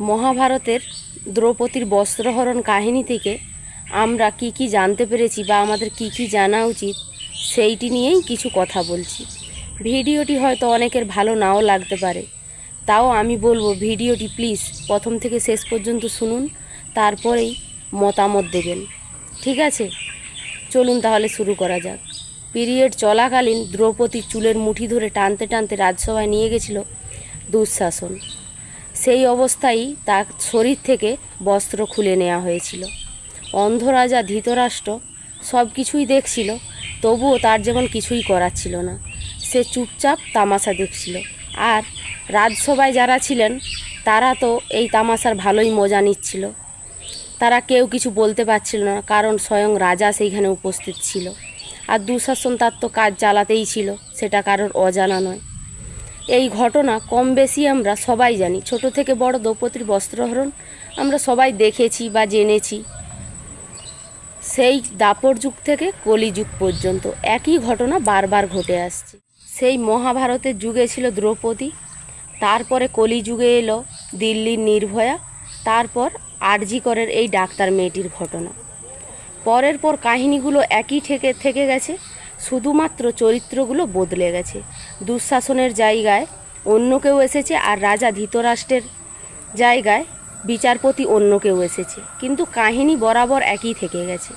মহাভারতের দ্রৌপদীর বস্ত্রহরণ কাহিনী থেকে আমরা কি কি জানতে পেরেছি বা আমাদের কি কি জানা উচিত, সেইটি নিয়েই কিছু কথা বলছি। ভিডিওটি হয়তো অনেকের ভালো নাও লাগতে পারে। তাও আমি বলব, ভিডিওটি প্লিজ প্রথম থেকে শেষ পর্যন্ত শুনুন, তারপরেই মতামত দেবেন। ঠিক আছে? চলুন তাহলে শুরু করা যাক। পিরিয়ড চলাকালীন দ্রৌপদী চুলের মুঠি ধরে টানতে টানতে রাজসভায় নিয়ে গেছিল দুঃশাসন। সেই তার শরীর থেকে বস্ত্র খুলে নেওয়া হয়েছিল। অন্ধ রাজা, ধৃতরাষ্ট্র সব কিছুই দেখছিল, তবুও তার যেমন কিছুই করার ছিল না। সে চুপচাপ তামাশা দেখছিল। আর রাজসভায় যারা ছিলেন, তারা তো এই তামাশার ভালোই মজা নিচ্ছিল। তারা কেউ কিছু বলতে পারছিল না, কারণ স্বয়ং রাজা সেইখানে উপস্থিত ছিল। আর দুঃশাসন তার তো কাজ চালাতেই ছিল, সেটা কারোর অজানা নয়। এই ঘটনা কম বেশি আমরা সবাই জানি। ছোট থেকে বড় দ্রৌপদীর বস্ত্রহরণ আমরা সবাই দেখেছি বা জেনেছি। সেই দাপর যুগ থেকে কলিযুগ পর্যন্ত একই ঘটনা বারবার ঘটে আসছে। সেই মহাভারতের যুগে ছিল দ্রৌপদী, তারপরে কলিযুগে এলো দিল্লির নির্ভয়া, তারপর আরজি করের এই ডাক্তার মেয়েটির ঘটনা। পরের পর কাহিনীগুলো একই থেকে থেকে গেছে, শুধুমাত্র চরিত্রগুলো বদলে গেছে। দুঃশাসনের জায়গায় অন্য কেউ এসেছে আর রাজা ধৃতরাষ্ট্রের জায়গায় বিচারপতি অন্য কেউ এসেছে। কিন্তু কাহিনী বরাবর একই থেকে গেছে।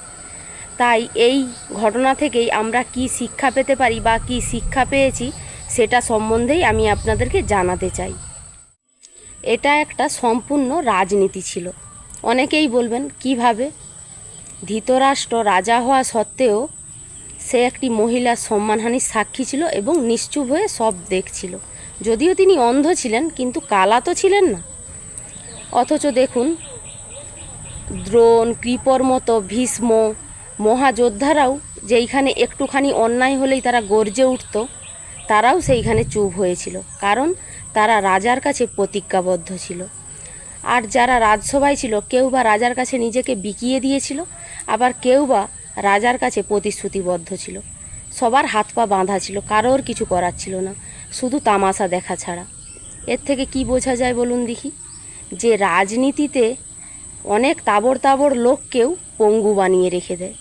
তাই এই ঘটনা থেকেই আমরা কি শিক্ষা পেতে পারি বা কি শিক্ষা পেয়েছি সেটা সম্বন্ধেই আমি আপনাদেরকে জানাতে চাই। এটা একটা সম্পূর্ণ রাজনীতি ছিল। অনেকেই বলবেন, কীভাবে? ধৃতরাষ্ট্র রাজা হওয়া সত্ত্বেও সে একটি মহিলার সম্মানহানির সাক্ষী ছিল এবং নিশ্চুপ হয়ে সব দেখছিল। যদিও তিনি অন্ধ ছিলেন, কিন্তু কালা তো ছিলেন না। অথচ দেখুন, দ্রোণ, কৃপর মতো ভীষ্ম, মহাযোদ্ধারাও যেইখানে একটুখানি অন্যায় হলেই তারা গর্জে উঠত, তারাও সেইখানে চুপ হয়েছিল, কারণ তারা রাজার কাছে প্রতিজ্ঞাবদ্ধ ছিল। আর যারা রাজসভায় ছিল, কেউ বা রাজার কাছে নিজেকে বিকিয়ে দিয়েছিল, আবার কেউ বা রাজার কাছে প্রতিশ্রুতিবদ্ধ ছিল। সবার হাত পা বাঁধা ছিল, কারোর কিছু করার ছিল না, শুধু তামাশা দেখা ছাড়া। এর থেকে কি বোঝা যায় বলুন দেখি? যে রাজনীতিতে অনেক তাবড় তাবড় লোককেও পঙ্গু বানিয়ে রেখে দেয়।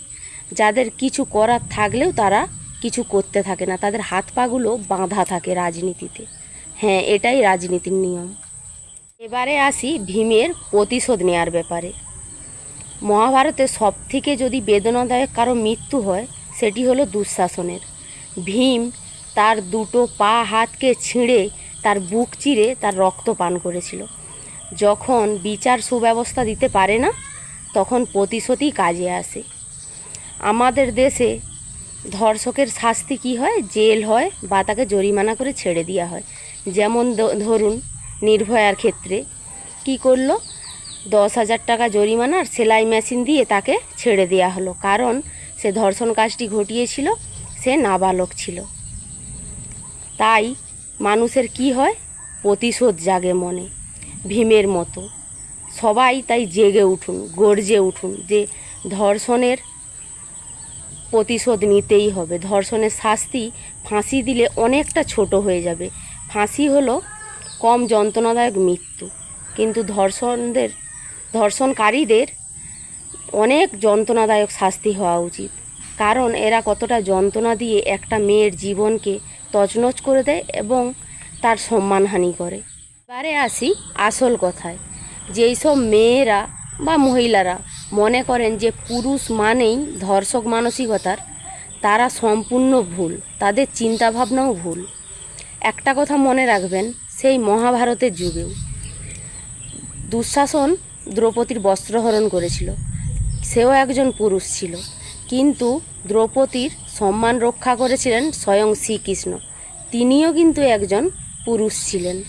যাদের কিছু করার থাকলেও তারা কিছু করতে থাকে না, তাদের হাত পাগুলো বাঁধা থাকে রাজনীতিতে। হ্যাঁ এটাই রাজনীতির নিয়ম। এবারে আসি ভীমের প্রতিশোধ নেওয়ার ব্যাপারে। মহাভারতে সব থেকে যদি বেদনাদায়ক কারও মৃত্যু হয়, সেটি হলো দুঃশাসনের। ভীম তার দুটো পা হাতকে ছিঁড়ে তার বুক চিরে তার রক্ত পান করেছিল। যখন বিচার সুব্যবস্থা দিতে পারে না, তখন প্রতিশোধই কাজে আসে। আমাদের দেশে ধর্ষকের শাস্তি কি হয়? জেল হয় বা তাকে জরিমানা করে ছেড়ে দেওয়া হয়। যেমন ধরুন, নির্ভয়ার ক্ষেত্রে। কি করল? দশ হাজার টাকা জরিমানার সেলাই মেশিন দিয়ে তাকে ছেড়ে দেওয়া হলো। কারণ সে ধর্ষণ কাজটি ঘটিয়েছিল, সে নাবালক ছিল। তাই মানুষের কি হয়? প্রতিশোধ জাগে মনে, ভীমের মতো। সবাই তাই জেগে উঠুন, গর্জে উঠুন যে ধর্ষণের প্রতিশোধ নিতেই হবে। ধর্ষণের শাস্তি ফাঁসি দিলে অনেকটা ছোট হয়ে যাবে। ফাঁসি হলো কম যন্ত্রণাদায়ক মৃত্যু। কিন্তু ধর্ষণদের ধর্ষণকারীদের অনেক যন্ত্রণাদায়ক শাস্তি হওয়া উচিত। কারণ এরা কতটা যন্ত্রণা দিয়ে একটা মেয়ের জীবনকে তছনছ করে দেয় এবং তার সম্মানহানি করে। এবারে আসি আসল কথায়। যেই সব মেয়েরা বা মহিলারা মনে করেন যে পুরুষ মানেই ধর্ষক মানসিকতার, তারা সম্পূর্ণ ভুল, তাদের চিন্তাভাবনাও ভুল। একটা কথা মনে রাখবেন, সেই মহাভারতের যুগেও। দুঃশাসন দ্রৌপদীর বস্ত্রহরণ করেছিল। সেও একজন পুরুষ ছিল। কিন্তু দ্রৌপদীর সম্মান রক্ষা করেছিলেন স্বয়ং শ্রীকৃষ্ণ। তিনিও কিন্তু একজন পুরুষ ছিলেন।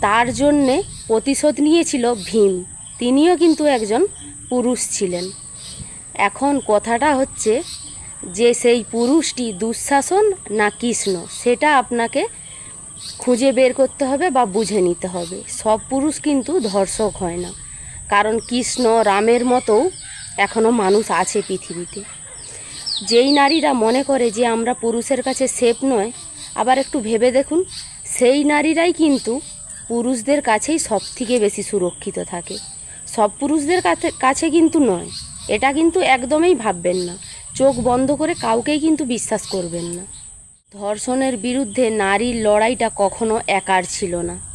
তার জন্যে প্রতিশোধ নিয়েছিল ভীম। তিনিও কিন্তু একজন পুরুষ ছিলেন। এখন কথাটা হচ্ছে যে সেই পুরুষটি দুঃশাসন না কৃষ্ণ, সেটা আপনাকে খুঁজে বের করতে হবে বা বুঝে নিতে হবে। সব পুরুষ কিন্তু ধর্ষক হয় না। কারণ কৃষ্ণ রামের মতোও এখনও মানুষ আছে পৃথিবীতে। যেই নারীরা মনে করে যে আমরা পুরুষের কাছে সেফ নয়, আবার একটু ভেবে দেখুন, সেই নারীরাই কিন্তু পুরুষদের কাছেই সব থেকে বেশি সুরক্ষিত থাকে। সব পুরুষদের কাছে- কাছে কিন্তু নয়, এটা কিন্তু একদমই ভাববেন না। চোখ বন্ধ করে কাউকেই কিন্তু বিশ্বাস করবেন না। ধর্ষণের বিরুদ্ধে নারীর লড়াইটা কখনো একার ছিল না।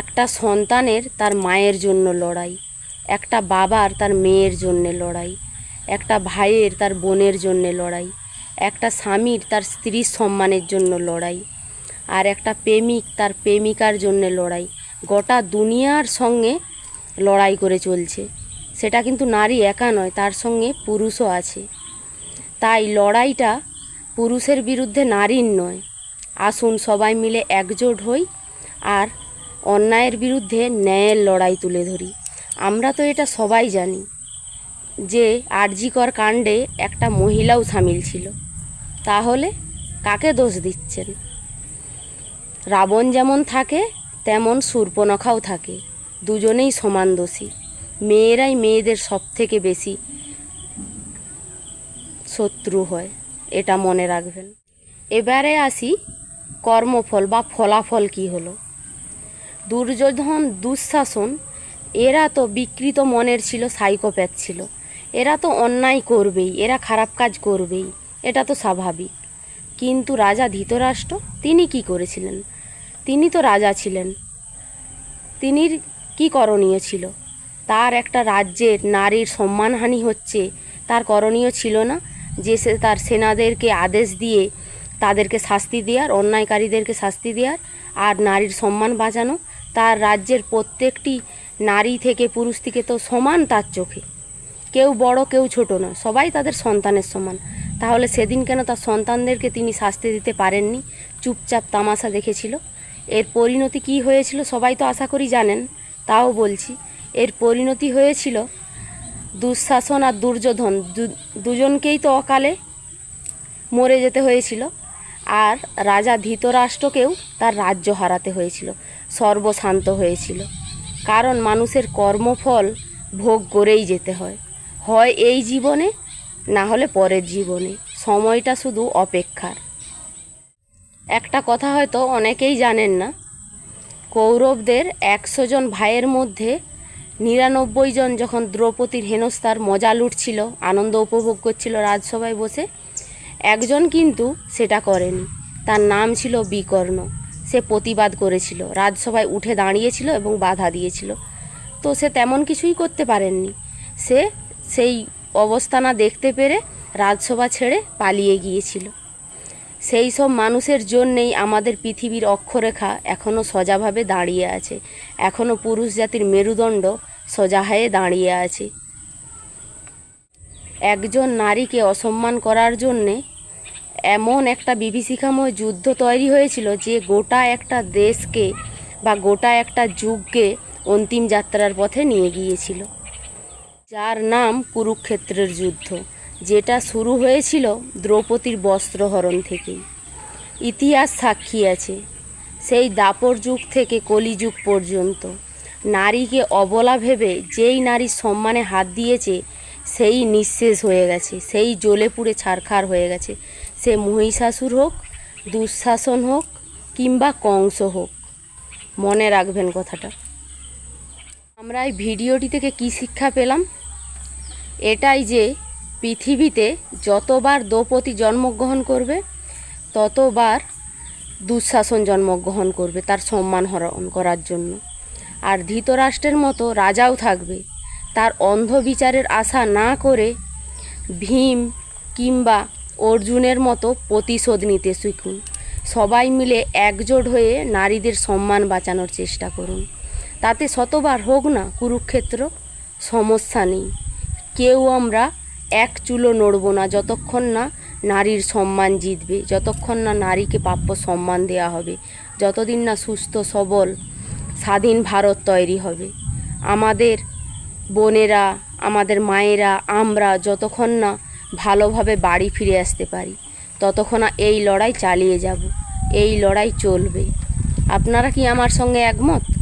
একটা সন্তানের তার মায়ের জন্য লড়াই, একটা বাবার তার মেয়ের জন্যে লড়াই, একটা ভাইয়ের তার বোনের জন্যে লড়াই, একটা স্বামীর তার স্ত্রীর সম্মানের জন্য লড়াই, আর একটা প্রেমিক তার প্রেমিকার জন্যে লড়াই। গোটা দুনিয়ার সঙ্গে লড়াই করে চলছে। সেটা কিন্তু নারী একা নয়, তার সঙ্গে পুরুষও আছে। তাই লড়াইটা পুরুষের বিরুদ্ধে নারীর নয়। আসুন সবাই মিলে একজোট হই, আর অন্যায়ের বিরুদ্ধে ন্যায়ের লড়াই তুলে ধরি। আমরা তো এটা সবাই জানি যে আরজিকর কাণ্ডে একটা মহিলাও সামিল ছিল। তাহলে কাকে দোষ দিচ্ছেন? রাবণ যেমন থাকে, তেমন সূর্পনখাও থাকে। দুজনেই সমান দোষী। মেয়েরাই মেয়েদের সব থেকে বেশি শত্রু হয়, এটা মনে রাখবেন। এবারে আসি কর্মফল বা ফলাফল কি হলো? দুর্যোধন দুঃশাসন, এরা তো বিকৃত মনের ছিল, সাইকোপ্যাথ ছিল। এরা তো অন্যায় করবেই, এরা খারাপ কাজ করবেই, এটা তো স্বাভাবিক। কিন্তু রাজা ধৃতরাষ্ট্র, তিনি কি করেছিলেন? তিনি তো রাজা ছিলেন। তিনি কি করণীয় ছিল? তার একটা রাজ্যের নারীর সম্মানহানি হচ্ছে, তার করণীয় ছিল না যে সে তার সেনাদেরকে আদেশ দিয়ে তাদেরকে শাস্তি দেওয়ার, অন্যায়কারীদেরকে শাস্তি দেওয়ার, আর নারীর সম্মান বাঁচানো তার রাজ্যের প্রত্যেকটি নারী থেকে পুরুষ থেকে তো সমান তার চোখে। কেউ বড়, কেউ ছোট নয়, সবাই তাদের সন্তানের সমান। তাহলে সেদিন কেন তার সন্তানদেরকে তিনি শাস্তি দিতে পারেননি? চুপচাপ তামাশা দেখেছিল। এর পরিণতি কী হয়েছিল সবাই তো আশা করি জানেন, তাও বলছি। এর পরিণতি হয়েছিল দুঃশাসন আর দুর্যোধন। দুজনকেই তো অকালে মরে যেতে হয়েছিল। আর রাজা ধৃতরাষ্ট্রকেও তার রাজ্য হারাতে হয়েছিল। সর্বশান্ত হয়েছিল। কারণ মানুষের কর্মফল ভোগ করেই যেতে হয়। হয় এই জীবনে, না হলে পরের জীবনে। সময়টা শুধু অপেক্ষার। একটা কথা হয়তো অনেকেই জানেন না, কৌরবদের একশো জন ভাইয়ের মধ্যে নিরানব্বই জন যখন দ্রৌপদীর হেনস্থার মজা লুটছিল, আনন্দ উপভোগ করছিল রাজসভায় বসে, একজন কিন্তু সেটা করেনি। তার নাম ছিল বিকর্ণ। সে প্রতিবাদ করেছিল। রাজসভায় উঠে দাঁড়িয়েছিল এবং বাধা দিয়েছিল। তো সে তেমন কিছুই করতে পারেননি। সে সেই অবস্থানা দেখতে পেরে রাজসভা ছেড়ে পালিয়ে গিয়েছিল। সেই সব মানুষের জন্যেই আমাদের পৃথিবীর অক্ষরেখা এখনও সোজাভাবে দাঁড়িয়ে আছে। এখনও পুরুষ জাতির মেরুদণ্ড সোজা হয়ে দাঁড়িয়ে আছে। একজন নারীকে অসম্মান করার জন্যে এমন একটা বিভীষিকাময় যুদ্ধ তৈরি হয়েছিল যে গোটা একটা দেশকে বা গোটা একটা যুগকে অন্তিম যাত্রার পথে নিয়ে গিয়েছিল। যার নাম কুরুক্ষেত্রের যুদ্ধ, যেটা শুরু হয়েছিল দ্রৌপদীর বস্ত্রহরণ থেকেই। ইতিহাস সাক্ষী আছে, সেই দাপর যুগ থেকে কলিযুগ পর্যন্ত। নারীকে অবলা ভেবে যেই নারীর সম্মানে হাত দিয়েছে সেই নিঃশেষ হয়ে গেছে, সেই জ্বলে পুড়ে ছারখার হয়ে গেছে। সে মহিষাসুর হোক, দুঃশাসন হোক, কিংবা কংস হোক, মনে রাখবেন কথাটা। আমরা এই ভিডিওটি থেকে কী শিক্ষা পেলাম? এটাই যে পৃথিবীতে যতবার দ্রৌপদী জন্মগ্রহণ করবে, ততবার দুঃশাসন জন্মগ্রহণ করবে তার সম্মান হরণ করার জন্য। আর ধৃতরাষ্ট্রের মতো রাজাও থাকবে তার অন্ধ বিচারের আশা না করে ভীম কিংবা অর্জুনের মতো প্রতিশোধ নিতে শিখুন। সবাই মিলে একজোট হয়ে নারীদের সম্মান বাঁচানোর চেষ্টা করুন। তাতে শতবার হোক না, কুরুক্ষেত্র, সমস্যা নেই। কেউ আমরা এক চুলো নড়ব না, যতক্ষণ না নারীর সম্মান জিতবে, যতক্ষণ না নারীকে প্রাপ্য সম্মান দেওয়া হবে, যতদিন না সুস্থ, সবল, স্বাধীন ভারত তৈরি হবে। আমাদের বোনেরা, আমাদের মায়েরা, আমরা যতক্ষণ না ভালোভাবে বাড়ি ফিরে আসতে পারি, ততক্ষণ এই লড়াই চালিয়ে যাব, এই লড়াই চলবে। আপনারা কি আমার সঙ্গে একমত?